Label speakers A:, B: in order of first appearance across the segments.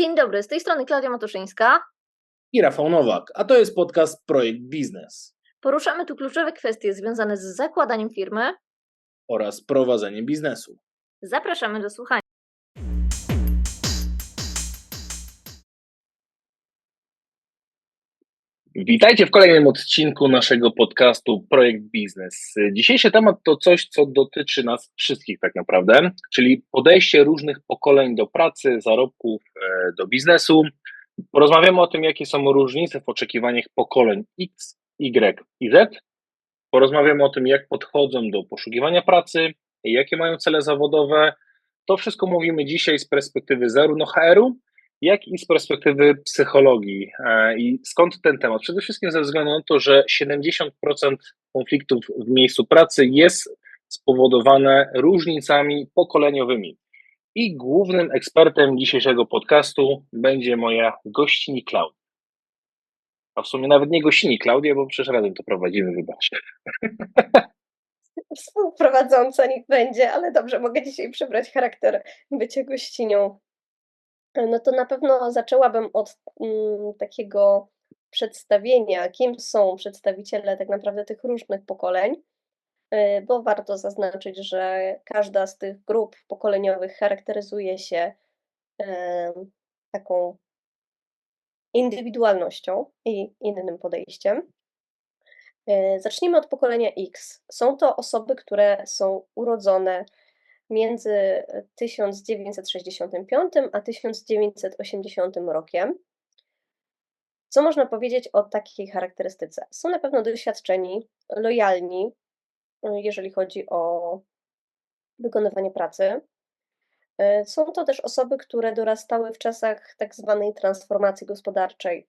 A: Dzień dobry, z tej strony Klaudia Matuszyńska.
B: I Rafał Nowak, a to jest podcast Projekt Biznes
A: Poruszamy tu kluczowe kwestie związane z zakładaniem firmy.
B: oraz prowadzeniem biznesu.
A: Zapraszamy do słuchania.
B: Witajcie w kolejnym odcinku naszego podcastu Projekt Biznes. Dzisiejszy temat to coś, co dotyczy nas wszystkich tak naprawdę, czyli podejście różnych pokoleń do pracy, zarobków, e, do biznesu. Porozmawiamy o tym, jakie są różnice w oczekiwaniach pokoleń X, Y i Z. Porozmawiamy o tym, jak podchodzą do poszukiwania pracy, jakie mają cele zawodowe. To wszystko mówimy dzisiaj z perspektywy zarówno HR-u, jak i z perspektywy psychologii. E, I skąd ten temat? Przede wszystkim ze względu na to, że 70% konfliktów w miejscu pracy jest spowodowane różnicami pokoleniowymi. I głównym ekspertem dzisiejszego podcastu będzie moja gościni Klaudia. A w sumie nawet nie gościni Klaudia, bo przecież razem to prowadzimy, wybacz.
C: Współprowadząca niech będzie, ale dobrze, mogę dzisiaj przybrać charakter bycia gościnią. No to na pewno zaczęłabym od mm, takiego przedstawienia, kim są przedstawiciele tak naprawdę tych różnych pokoleń, y, bo warto zaznaczyć, że każda z tych grup pokoleniowych charakteryzuje się y, taką indywidualnością i innym podejściem. Y, zacznijmy od pokolenia X. Są to osoby, które są urodzone między 1965 a 1980 rokiem. Co można powiedzieć o takiej charakterystyce? Są na pewno doświadczeni, lojalni, jeżeli chodzi o wykonywanie pracy. Są to też osoby, które dorastały w czasach tak zwanej transformacji gospodarczej,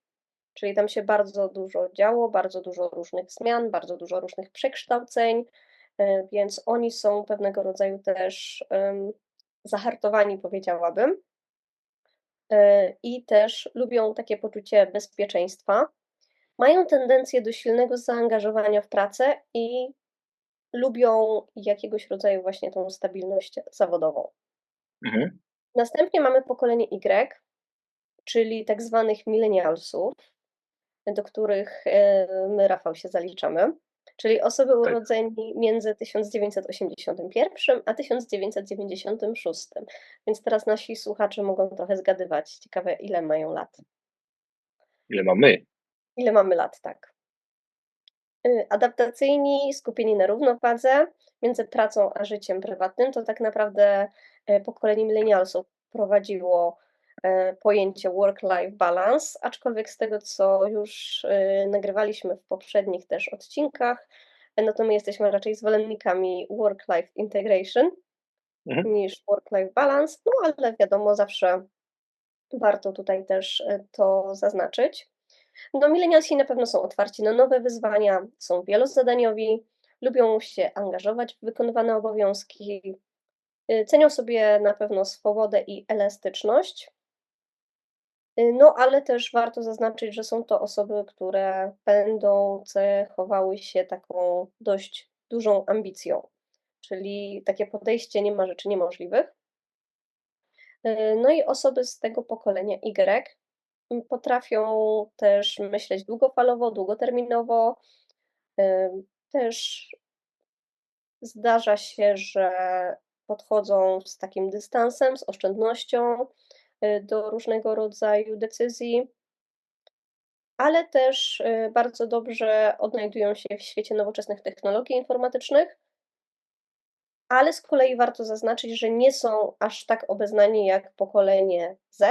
C: czyli tam się bardzo dużo działo, bardzo dużo różnych zmian, bardzo dużo różnych przekształceń, E, więc oni są pewnego rodzaju też zahartowani, powiedziałabym. E, I też lubią takie poczucie bezpieczeństwa. Mają tendencję do silnego zaangażowania w pracę i lubią jakiegoś rodzaju właśnie tą stabilność zawodową. Mhm. Następnie mamy pokolenie Y, czyli tak zwanych millennialsów, do których e, my, Rafał, się zaliczamy czyli osoby tak. urodzeni między 1981 a 1996. Więc teraz nasi słuchacze mogą trochę zgadywać. Ciekawe, ile mają lat.
B: Ile mamy?
C: Ile mamy lat, tak. Y, adaptacyjni, skupieni na równowadze między pracą a życiem prywatnym, to tak naprawdę y, pokolenie millennialsów prowadziło pojęcie work-life balance, aczkolwiek z tego, co już nagrywaliśmy w poprzednich też odcinkach, no to my jesteśmy raczej zwolennikami work-life integration mhm. niż work-life balance, no ale wiadomo, zawsze warto tutaj też e, to zaznaczyć. No, milenialsi na pewno są otwarci na nowe wyzwania, są wielozadaniowi, lubią się angażować w wykonywane obowiązki, e, cenią sobie na pewno swobodę i elastyczność. Y, no, ale też warto zaznaczyć, że są to osoby, które będą cechowały się taką dość dużą ambicją, czyli takie podejście nie ma rzeczy niemożliwych. Y, no i osoby z tego pokolenia Y potrafią też myśleć długofalowo, długoterminowo. Y, też zdarza się, że podchodzą z takim dystansem, z oszczędnością, do różnego rodzaju decyzji, ale też y, bardzo dobrze odnajdują się w świecie nowoczesnych technologii informatycznych. Ale z kolei warto zaznaczyć, że nie są aż tak obeznani jak pokolenie Z,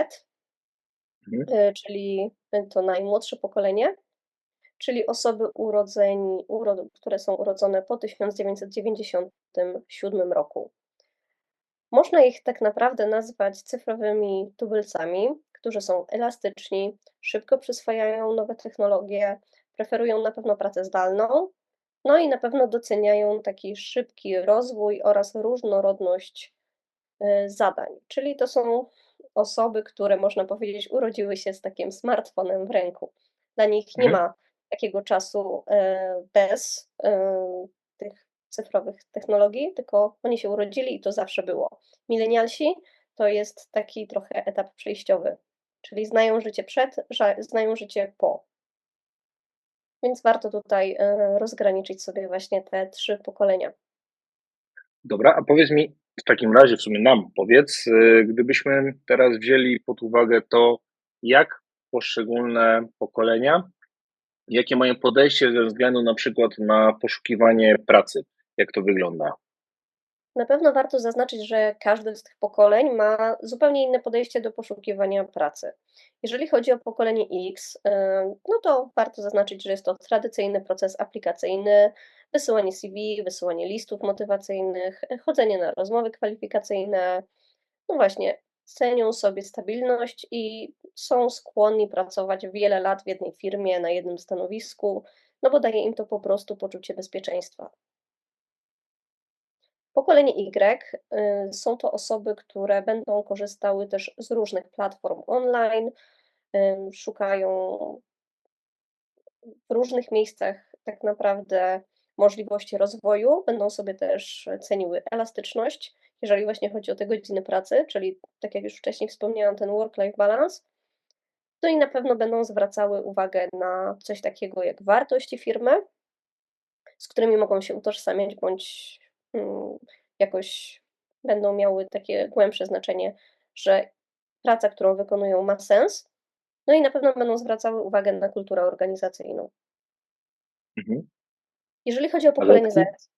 C: mhm. Y, czyli to najmłodsze pokolenie, czyli osoby urodzeni, które są urodzone po 1997 roku. Można ich tak naprawdę nazwać cyfrowymi tubylcami, którzy są elastyczni, szybko przyswajają nowe technologie, preferują na pewno pracę zdalną, no i na pewno doceniają taki szybki rozwój oraz różnorodność y, zadań. Czyli to są osoby, które można powiedzieć urodziły się z takim smartfonem w ręku. Dla nich nie mhm. ma takiego czasu y, bez y, tych cyfrowych technologii, tylko oni się urodzili i to zawsze było. Milenialsi to jest taki trochę etap przejściowy. czyli znają życie przed, znają życie po. Więc warto tutaj e, rozgraniczyć sobie właśnie te trzy pokolenia.
B: Dobra, a powiedz mi w takim razie, w sumie nam powiedz, y, gdybyśmy teraz wzięli pod uwagę to, jak poszczególne pokolenia, jakie mają podejście ze względu na przykład na poszukiwanie pracy, jak to wygląda?
C: Na pewno warto zaznaczyć, że każde z tych pokoleń ma zupełnie inne podejście do poszukiwania pracy. Jeżeli chodzi o pokolenie X, y, no to warto zaznaczyć, że jest to tradycyjny proces aplikacyjny, wysyłanie CV, wysyłanie listów motywacyjnych, chodzenie na rozmowy kwalifikacyjne. No właśnie, cenią sobie stabilność i są skłonni pracować wiele lat w jednej firmie, na jednym stanowisku, no bo daje im to po prostu poczucie bezpieczeństwa. Pokolenie Y y, są to osoby, które będą korzystały też z różnych platform online, szukają w różnych miejscach tak naprawdę możliwości rozwoju, będą sobie też ceniły elastyczność, jeżeli właśnie chodzi o te godziny pracy, czyli tak jak już wcześniej wspomniałam, ten work-life balance. No i na pewno będą zwracały uwagę na coś takiego jak wartości firmy, z którymi mogą się utożsamiać bądź jakoś będą miały takie głębsze znaczenie, że praca, którą wykonują, ma sens. No i na pewno będą zwracały uwagę na kulturę organizacyjną.
B: Mhm.
C: Jeżeli chodzi o pokolenie Z,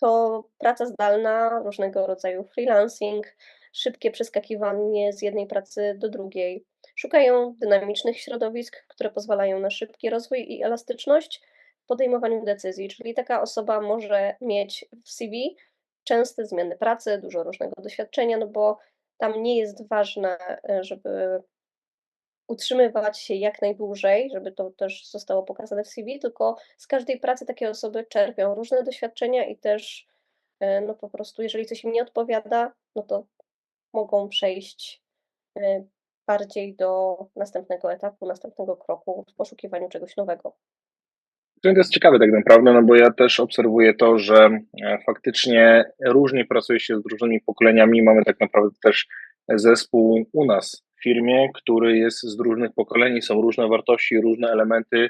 C: to praca zdalna, różnego rodzaju freelancing, szybkie przeskakiwanie z jednej pracy do drugiej. Szukają dynamicznych środowisk, które pozwalają na szybki rozwój i elastyczność podejmowaniu decyzji, czyli taka osoba może mieć w CV częste zmiany pracy, dużo różnego doświadczenia, no bo tam nie jest ważne, e, żeby utrzymywać się jak najdłużej, żeby to też zostało pokazane w CV, tylko z każdej pracy takie osoby czerpią różne doświadczenia i też, e, no po prostu, jeżeli coś im nie odpowiada, no to mogą przejść e, bardziej do następnego etapu, następnego kroku w poszukiwaniu czegoś nowego.
B: To jest ciekawe tak naprawdę, no bo ja też obserwuję to, że e, faktycznie różnie pracuje się z różnymi pokoleniami. Mamy tak naprawdę też zespół u nas w firmie, który jest z różnych pokoleń, są różne wartości, różne elementy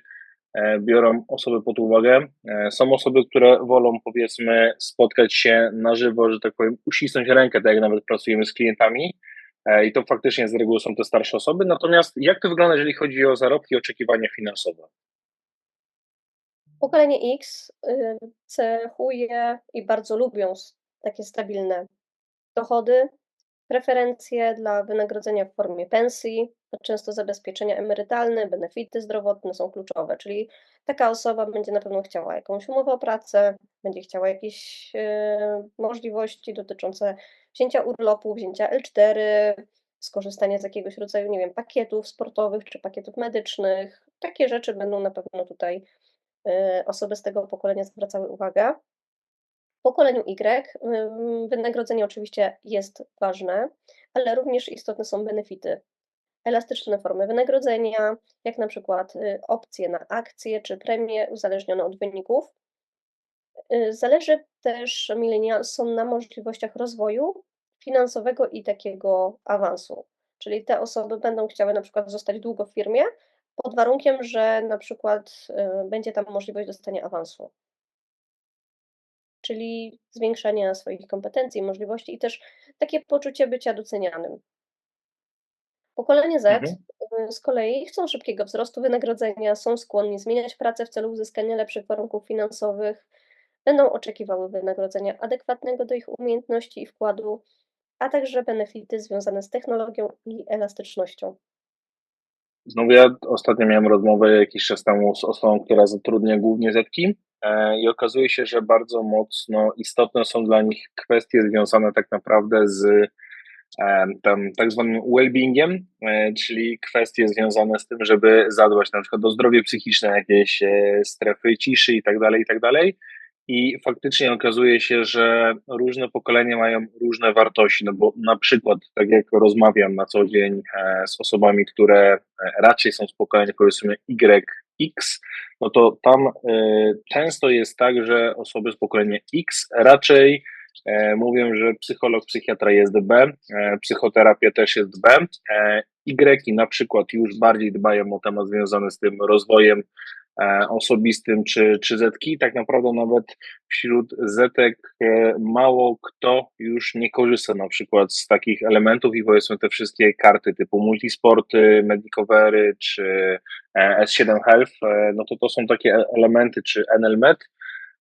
B: e, biorą osoby pod uwagę. E, Są osoby, które wolą powiedzmy spotkać się na żywo, że tak powiem, uścisnąć rękę, tak jak nawet pracujemy z klientami. I to faktycznie z reguły są te starsze osoby. Natomiast jak to wygląda, jeżeli chodzi o zarobki i oczekiwania finansowe?
C: Pokolenie X y, cechuje i bardzo lubią takie stabilne dochody, preferencje dla wynagrodzenia w formie pensji, często zabezpieczenia emerytalne, benefity zdrowotne są kluczowe, czyli taka osoba będzie na pewno chciała jakąś umowę o pracę, będzie chciała jakieś e, możliwości dotyczące wzięcia urlopu, wzięcia L4, skorzystania z jakiegoś rodzaju, nie wiem, pakietów sportowych czy pakietów medycznych. Takie rzeczy będą na pewno tutaj osoby z tego pokolenia zwracały uwagę. W pokoleniu Y wynagrodzenie oczywiście jest ważne, ale również istotne są benefity. Elastyczne formy wynagrodzenia, jak na przykład y, opcje na akcje czy premie uzależnione od wyników. Y, Zależy też millennialsom na możliwościach rozwoju finansowego i takiego awansu. Czyli te osoby będą chciały na przykład zostać długo w firmie, pod warunkiem, że na przykład y, będzie tam możliwość dostania awansu czyli zwiększania swoich kompetencji, możliwości i też takie poczucie bycia docenianym. Pokolenie Z
B: Mhm.
C: y, z kolei chcą szybkiego wzrostu wynagrodzenia, są skłonni zmieniać pracę w celu uzyskania lepszych warunków finansowych, będą oczekiwały wynagrodzenia adekwatnego do ich umiejętności i wkładu, a także benefity związane z technologią i elastycznością.
B: Znowu ja ostatnio miałem rozmowę jakiś czas temu z osobą, która zatrudnia głównie Zetki e, i okazuje się, że bardzo mocno istotne są dla nich kwestie związane tak naprawdę z e, tam tak zwanym well-beingiem, e, czyli kwestie związane z tym, żeby zadbać na przykład o zdrowie psychiczne, jakieś strefy ciszy i tak dalej, i tak dalej. I faktycznie okazuje się, że różne pokolenia mają różne wartości, no bo na przykład, tak jak rozmawiam na co dzień e, z osobami, które e, raczej są z pokolenia powiedzmy YX, no to tam e, często jest tak, że osoby z pokolenia X raczej mówią, że psycholog, psychiatra jest B, psychoterapia też jest B. Y na przykład już bardziej dbają o temat związany z tym rozwojem osobistym czy, czy zetki. Tak naprawdę nawet wśród zetek e, mało kto już nie korzysta na przykład z takich elementów i powiedzmy te wszystkie karty typu multisporty, medicovery czy e, S7 Health, e, no to to są takie e- elementy czy NLMed,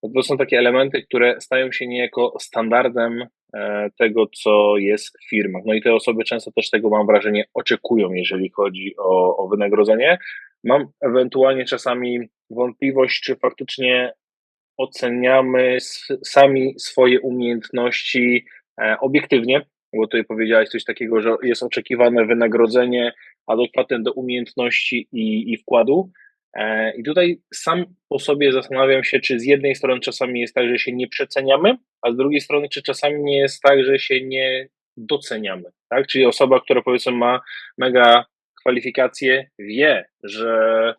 B: no to są takie elementy, które stają się niejako standardem e, tego, co jest w firmach. No i te osoby często też tego, mam wrażenie, oczekują, jeżeli chodzi o, o wynagrodzenie. Mam ewentualnie czasami wątpliwość, czy faktycznie oceniamy sami swoje umiejętności e, obiektywnie, bo tutaj powiedziałeś coś takiego, że jest oczekiwane wynagrodzenie adekwatne do umiejętności i, i wkładu. E, I tutaj sam po sobie zastanawiam się, czy z jednej strony czasami jest tak, że się nie przeceniamy, a z drugiej strony, czy czasami nie jest tak, że się nie doceniamy. Tak? Czyli osoba, która powiedzmy ma mega kwalifikacje, wie, że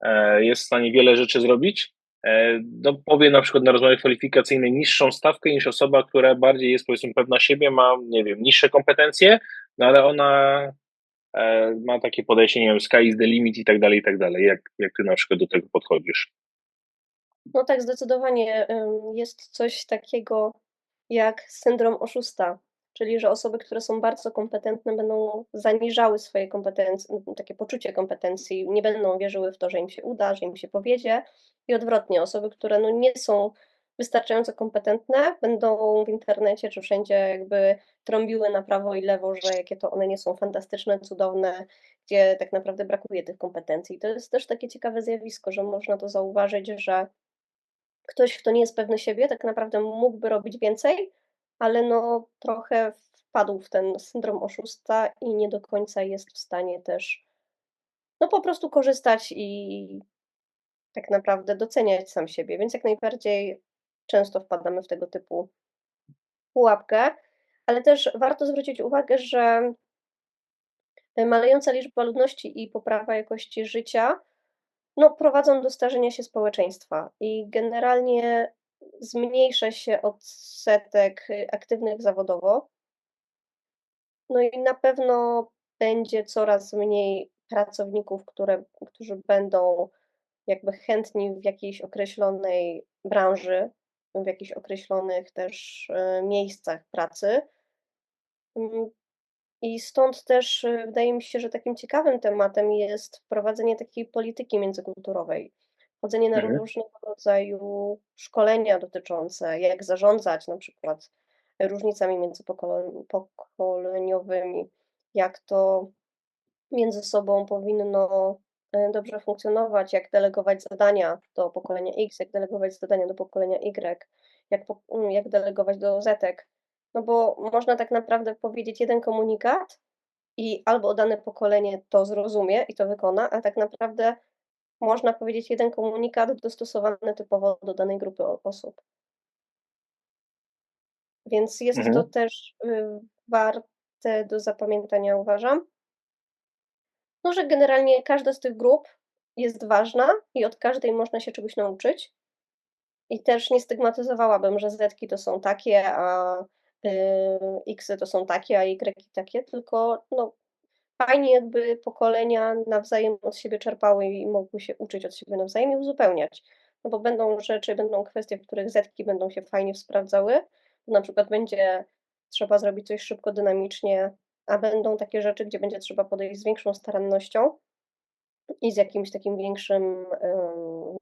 B: e, jest w stanie wiele rzeczy zrobić, e, no powie na przykład na rozmowie kwalifikacyjnej niższą stawkę niż osoba, która bardziej jest powiedzmy pewna siebie, ma, nie wiem, niższe kompetencje, no ale ona e, ma takie podejście, nie wiem, sky is the limit i tak dalej, i tak dalej. Jak, jak ty na przykład do tego podchodzisz?
C: No tak, zdecydowanie jest coś takiego jak syndrom oszusta, czyli że osoby, które są bardzo kompetentne, będą zaniżały swoje kompetencje, no, takie poczucie kompetencji, nie będą wierzyły w to, że im się uda, że im się powiedzie i odwrotnie, osoby, które no nie są wystarczająco kompetentne, będą w internecie czy wszędzie jakby trąbiły na prawo i lewo, że jakie to one nie są fantastyczne, cudowne, gdzie tak naprawdę brakuje tych kompetencji. To jest też takie ciekawe zjawisko, że można to zauważyć, że ktoś, kto nie jest pewny siebie, tak naprawdę mógłby robić więcej, ale no trochę wpadł w ten syndrom oszusta i nie do końca jest w stanie też no po prostu korzystać i tak naprawdę doceniać sam siebie, więc jak najbardziej często wpadamy w tego typu pułapkę, ale też warto zwrócić uwagę, że malejąca liczba ludności i poprawa jakości życia no, prowadzą do starzenia się społeczeństwa i generalnie zmniejsza się odsetek y, aktywnych zawodowo. No i na pewno będzie coraz mniej pracowników, które, którzy będą jakby chętni w jakiejś określonej branży, w jakichś określonych też y, miejscach pracy. Mm, I stąd też y, wydaje mi się, że takim ciekawym tematem jest wprowadzenie takiej polityki międzykulturowej. Chodzenie na
B: Mhm.
C: różnego rodzaju szkolenia dotyczące, jak zarządzać na przykład różnicami międzypokoleniowymi, jak to między sobą powinno e, dobrze funkcjonować, jak delegować zadania do pokolenia X, jak delegować zadania do pokolenia Y, jak, po, mm, jak delegować do Zetek. No bo można tak naprawdę powiedzieć jeden komunikat i albo dane pokolenie to zrozumie i to wykona, a tak naprawdę można powiedzieć jeden komunikat dostosowany typowo do danej grupy osób. Więc jest to
B: Mhm.
C: też y, warte do zapamiętania, uważam. No, że generalnie każda z tych grup jest ważna i od każdej można się czegoś nauczyć. I też nie stygmatyzowałabym, że Zetki to są takie, a y, Xy to są takie, a Y takie, tylko no, fajnie jakby pokolenia nawzajem od siebie czerpały i mogły się uczyć od siebie nawzajem i uzupełniać. No bo będą rzeczy, będą kwestie, w których Zetki będą się fajnie sprawdzały. Na przykład będzie trzeba zrobić coś szybko, dynamicznie, a będą takie rzeczy, gdzie będzie trzeba podejść z większą starannością i z jakimś takim większym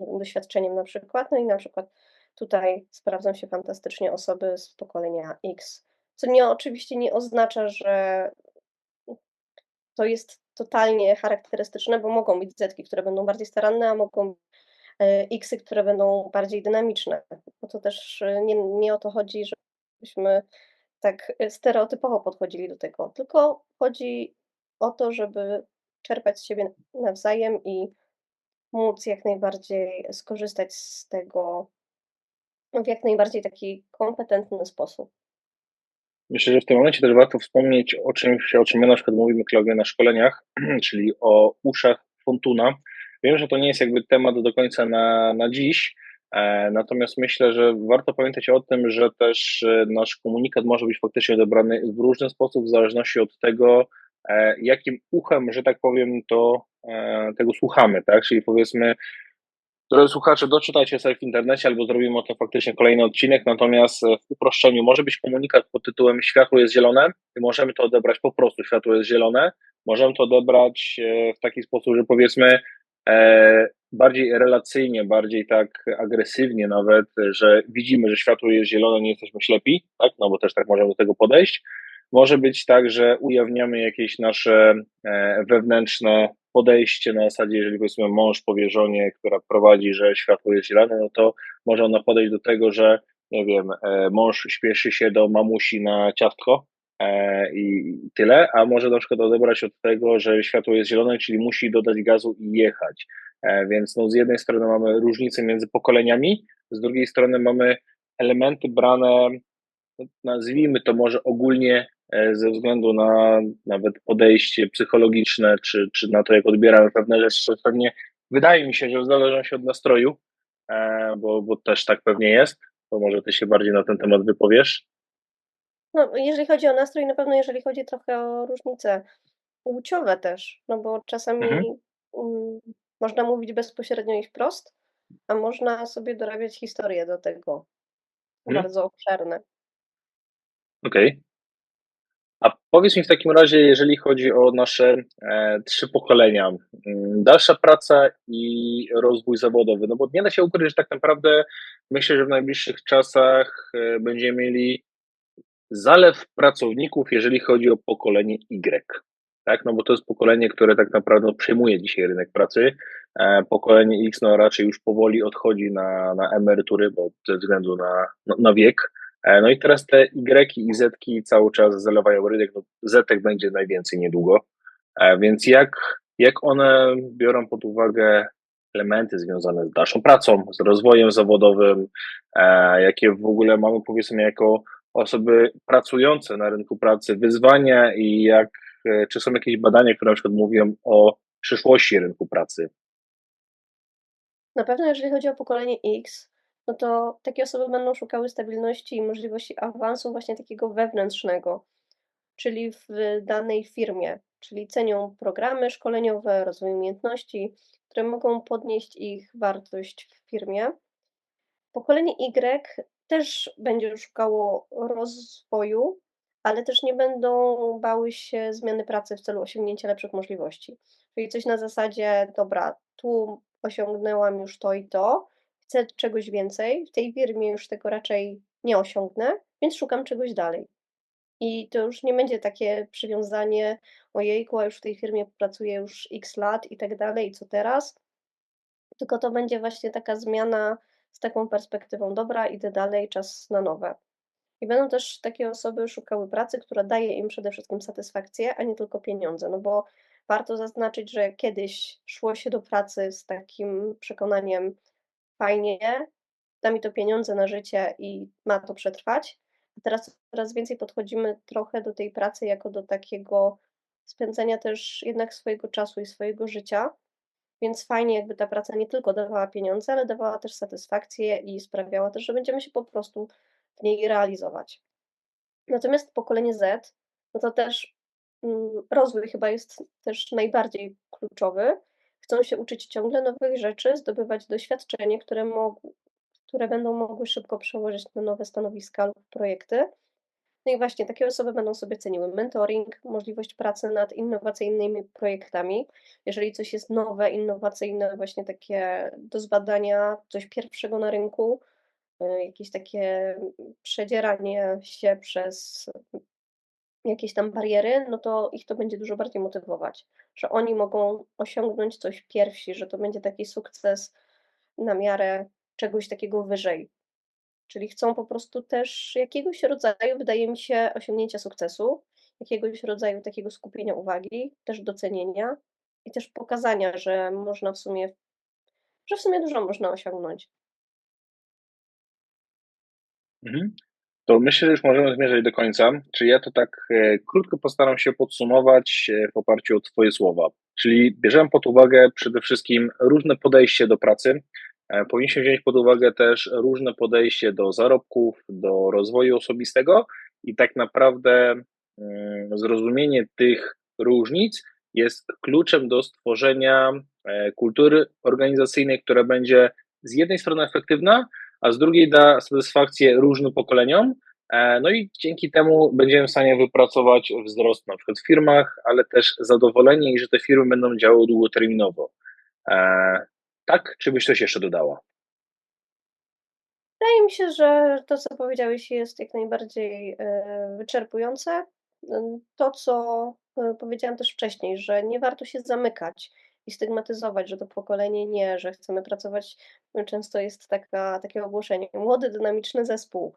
C: wiem, doświadczeniem na przykład. No i na przykład tutaj sprawdzą się fantastycznie osoby z pokolenia X, co nie oczywiście nie oznacza, że to jest totalnie charakterystyczne, bo mogą być zetki, które będą bardziej staranne, a mogą być e, Xy, które będą bardziej dynamiczne. Bo to też e, nie, nie o to chodzi, żebyśmy tak e, stereotypowo podchodzili do tego, tylko chodzi o to, żeby czerpać z siebie nawzajem i móc jak najbardziej skorzystać z tego w jak najbardziej taki kompetentny sposób.
B: Myślę, że w tym momencie też warto wspomnieć o czymś, o czym my na przykład mówimy, Klaudia, na szkoleniach, czyli o uszach Fontuna. Wiem, że to nie jest jakby temat do końca na, na dziś, E, Natomiast myślę, że warto pamiętać o tym, że też e, nasz komunikat może być faktycznie odebrany w różny sposób, w zależności od tego, e, jakim uchem, że tak powiem, to tego słuchamy, tak? Czyli powiedzmy, Drodzy słuchacze, doczytajcie sobie w internecie albo zrobimy o tym faktycznie kolejny odcinek, natomiast e, w uproszczeniu może być komunikat pod tytułem światło jest zielone i możemy to odebrać po prostu światło jest zielone, możemy to odebrać e, w taki sposób, że powiedzmy e, bardziej relacyjnie, bardziej tak agresywnie nawet, że widzimy, że światło jest zielone, nie jesteśmy ślepi, tak, no bo też tak możemy do tego podejść. Może być tak, że ujawniamy jakieś nasze e, wewnętrzne podejście na zasadzie, jeżeli powiedzmy mąż powie żonie, która prowadzi, że światło jest zielone, no to może ona podejść do tego, że nie wiem, e, mąż śpieszy się do mamusi na ciastko e, i tyle, a może na przykład odebrać od tego, że światło jest zielone, czyli musi dodać gazu i jechać. Więc no, z jednej strony mamy różnice między pokoleniami, z drugiej strony mamy elementy brane, no, nazwijmy to może ogólnie E, ze względu na nawet podejście psychologiczne, czy, czy na to, jak odbieramy pewne rzeczy, pewnie wydaje mi się, że w zależności od nastroju, e, bo, bo też tak pewnie jest, to może ty się bardziej na ten temat wypowiesz.
C: No, jeżeli chodzi o nastrój, na pewno jeżeli chodzi trochę o różnice płciowe też, no bo czasami
B: Mhm.
C: mm, można mówić bezpośrednio i wprost, a można sobie dorabiać historie do tego,
B: Mhm.
C: bardzo obszerne.
B: Okej. A powiedz mi w takim razie, jeżeli chodzi o nasze e, trzy pokolenia, dalsza praca i rozwój zawodowy, no bo nie da się ukryć, że tak naprawdę myślę, że w najbliższych czasach e, będziemy mieli zalew pracowników, jeżeli chodzi o pokolenie Y. Tak, no bo to jest pokolenie, które tak naprawdę przejmuje dzisiaj rynek pracy. E, pokolenie X no raczej już powoli odchodzi na, na emerytury, bo ze względu na, no, na wiek. E, no i teraz te Y i Z cały czas zalewają rynek. No, Z będzie najwięcej niedługo. E, więc jak, jak one biorą pod uwagę elementy związane z dalszą pracą, z rozwojem zawodowym, e, jakie w ogóle mamy powiedzmy jako osoby pracujące na rynku pracy wyzwania i jak, czy są jakieś badania, które na przykład mówią o przyszłości rynku pracy?
C: Na pewno jeżeli chodzi o pokolenie X, no to takie osoby będą szukały stabilności i możliwości awansu właśnie takiego wewnętrznego, czyli w danej firmie, czyli cenią programy szkoleniowe, rozwój umiejętności, które mogą podnieść ich wartość w firmie. Pokolenie Y też będzie szukało rozwoju, ale też nie będą bały się zmiany pracy w celu osiągnięcia lepszych możliwości. Czyli coś na zasadzie, dobra, tu osiągnęłam już to i to, chcę czegoś więcej, w tej firmie już tego raczej nie osiągnę, więc szukam czegoś dalej. I to już nie będzie takie przywiązanie, ojejku, a już w tej firmie pracuję już x lat i tak dalej, i co teraz? Tylko to będzie właśnie taka zmiana z taką perspektywą, dobra, idę dalej, czas na nowe. I będą też takie osoby szukały pracy, która daje im przede wszystkim satysfakcję, a nie tylko pieniądze. No bo warto zaznaczyć, że kiedyś szło się do pracy z takim przekonaniem, fajnie, da mi to pieniądze na życie i ma to przetrwać. A teraz coraz więcej podchodzimy trochę do tej pracy jako do takiego spędzenia też jednak swojego czasu i swojego życia. Więc fajnie, jakby ta praca nie tylko dawała pieniądze, ale dawała też satysfakcję i sprawiała też, że będziemy się po prostu w niej realizować. Natomiast pokolenie Z, no to też mm, rozwój chyba jest też najbardziej kluczowy. Chcą się uczyć ciągle nowych rzeczy, zdobywać doświadczenie, które, mog- które będą mogły szybko przełożyć na nowe stanowiska lub projekty. No i właśnie takie osoby będą sobie ceniły mentoring, możliwość pracy nad innowacyjnymi projektami. Jeżeli coś jest nowe, innowacyjne, właśnie takie do zbadania, coś pierwszego na rynku, y, jakieś takie przedzieranie się przez jakieś tam bariery, no to ich to będzie dużo bardziej motywować, że oni mogą osiągnąć coś pierwsi, że to będzie taki sukces na miarę czegoś takiego wyżej. Czyli chcą po prostu też jakiegoś rodzaju, wydaje mi się, osiągnięcia sukcesu, jakiegoś rodzaju takiego skupienia uwagi, też docenienia i też pokazania, że można w sumie, że w sumie dużo można osiągnąć.
B: Mhm. To myślę, że już możemy zmierzać do końca. Czy ja to tak e, krótko postaram się podsumować e, w oparciu o Twoje słowa. Czyli bierzemy pod uwagę przede wszystkim różne podejście do pracy, e, powinniśmy wziąć pod uwagę też różne podejście do zarobków, do rozwoju osobistego i tak naprawdę mm, zrozumienie tych różnic jest kluczem do stworzenia kultury organizacyjnej, która będzie z jednej strony efektywna, a z drugiej da satysfakcję różnym pokoleniom. E, No i dzięki temu będziemy w stanie wypracować wzrost na przykład w firmach, ale też zadowolenie i że te firmy będą działały długoterminowo. E, Tak? Czy byś coś jeszcze dodała?
C: Wydaje mi się, że to, co powiedziałeś, jest jak najbardziej e, wyczerpujące. To, co powiedziałam też wcześniej, że nie warto się zamykać i stygmatyzować, że to pokolenie nie, że chcemy pracować. Często jest taka, takie ogłoszenie: młody, dynamiczny zespół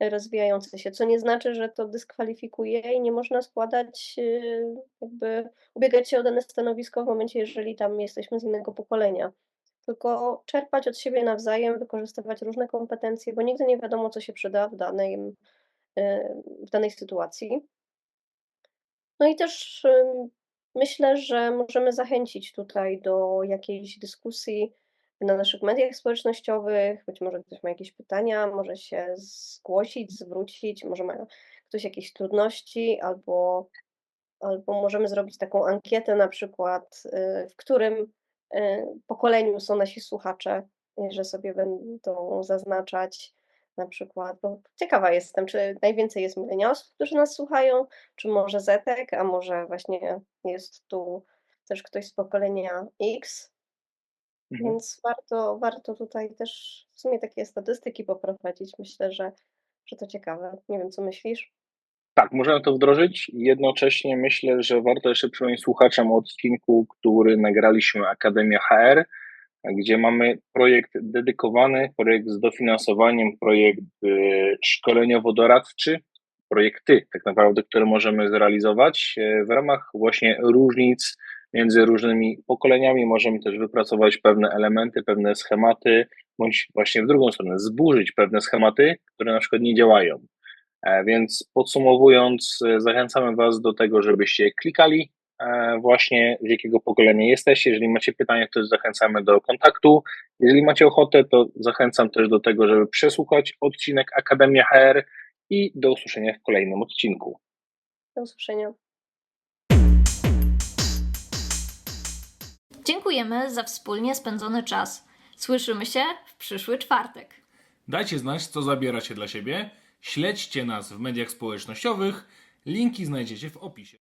C: e, rozwijający się, co nie znaczy, że to dyskwalifikuje i nie można składać, e, jakby ubiegać się o dane stanowisko w momencie, jeżeli tam jesteśmy z innego pokolenia tylko czerpać od siebie nawzajem, wykorzystywać różne kompetencje, bo nigdy nie wiadomo, co się przyda w danej, y, w danej sytuacji. No i też myślę, że możemy zachęcić tutaj do jakiejś dyskusji na naszych mediach społecznościowych. Być może ktoś ma jakieś pytania, może się zgłosić, zwrócić, może ma ktoś jakieś trudności, albo, albo możemy zrobić taką ankietę na przykład, y, w którym y, pokoleniu są nasi słuchacze, y, że sobie będą zaznaczać na przykład, bo ciekawa jestem, czy najwięcej jest milenialsów, którzy nas słuchają, czy może Zetek, a może właśnie jest tu też ktoś z pokolenia X,
B: Mhm.
C: więc warto, warto tutaj też w sumie takie statystyki poprowadzić. Myślę, że, że to ciekawe. Nie wiem, co myślisz?
B: Tak, możemy to wdrożyć. Jednocześnie myślę, że warto jeszcze przypomnieć słuchaczom o odcinku, który nagraliśmy Akademia HR, gdzie mamy projekt dedykowany, projekt z dofinansowaniem, projekt y, szkoleniowo-doradczy, projekty tak naprawdę, które możemy zrealizować e, w ramach właśnie różnic między różnymi pokoleniami. Możemy też wypracować pewne elementy, pewne schematy, bądź właśnie w drugą stronę zburzyć pewne schematy, które na przykład nie działają. E, Więc podsumowując, e, zachęcamy Was do tego, żebyście klikali właśnie z jakiego pokolenia jesteście. Jeżeli macie pytania, to zachęcamy do kontaktu. Jeżeli macie ochotę, to zachęcam też do tego, żeby przesłuchać odcinek Akademia HR i do usłyszenia w kolejnym odcinku.
C: Do usłyszenia.
A: Dziękujemy za wspólnie spędzony czas. Słyszymy się w przyszły czwartek.
D: Dajcie znać, co zabieracie dla siebie. Śledźcie nas w mediach społecznościowych. Linki znajdziecie w opisie.